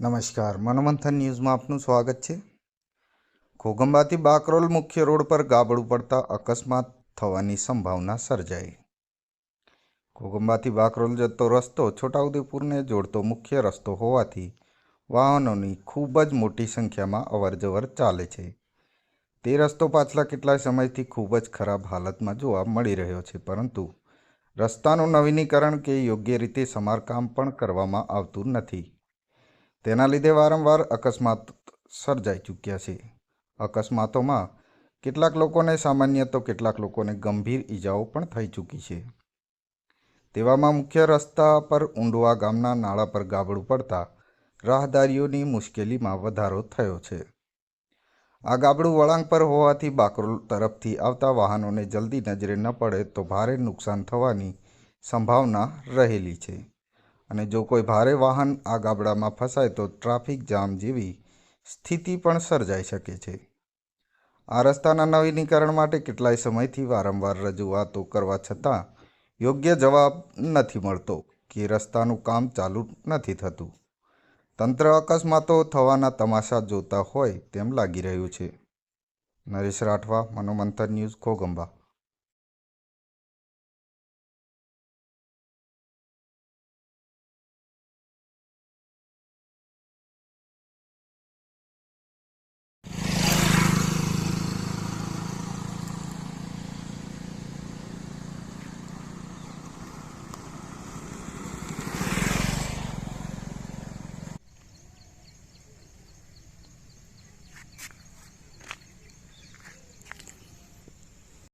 નમસ્કાર મનોમંથન ન્યૂઝમાં આપનું સ્વાગત છે. ઘોગંબાથી બાકરોલ મુખ્ય રોડ પર ગાબડું પડતા અકસ્માત થવાની સંભાવના સર્જાઈ. ઘોગંબાથી બાકરોલ જતો રસ્તો છોટાઉદેપુરને જોડતો મુખ્ય રસ્તો હોવાથી વાહનોની ખૂબ જ મોટી સંખ્યામાં અવરજવર ચાલે છે. તે રસ્તો પાછલા કેટલાય સમયથી ખૂબ જ ખરાબ હાલતમાં જોવા મળી રહ્યો છે, પરંતુ રસ્તાનું નવીનીકરણ કે યોગ્ય રીતે સમારકામ પણ કરવામાં આવતું નથી. તેના લીધે વારંવાર અકસ્માત સર્જાઈ ચૂક્યા છે. અકસ્માતોમાં કેટલાક લોકોને સામાન્ય તો કેટલાક લોકોને ગંભીર ઈજાઓ પણ થઈ ચૂકી છે. તેવામાં મુખ્ય રસ્તા પર ઊંડવા ગામના નાળા પર ગાબડું પડતા રાહદારીઓની મુશ્કેલીમાં વધારો થયો છે. આ ગાબડું વળાંક પર હોવાથી બાકરોલ તરફથી આવતા વાહનોને જલ્દી નજરે ન પડે તો ભારે નુકસાન થવાની સંભાવના રહેલી છે. અને જો કોઈ ભારે વાહન આ ગાબડામાં ફસાય તો ટ્રાફિક જામ જેવી સ્થિતિ પણ સર્જાઈ શકે છે. આ રસ્તાના નવીનીકરણ માટે કેટલાય સમયથી વારંવાર રજૂઆતો કરવા છતાં યોગ્ય જવાબ નથી મળતો કે રસ્તાનું કામ ચાલુ નથી થતું. તંત્ર અકસ્માતો થવાના તમાશા જોતા હોય તેમ લાગી રહ્યું છે. નરેશ રાઠવા, મનોમંથન ન્યૂઝ ઘોગંબા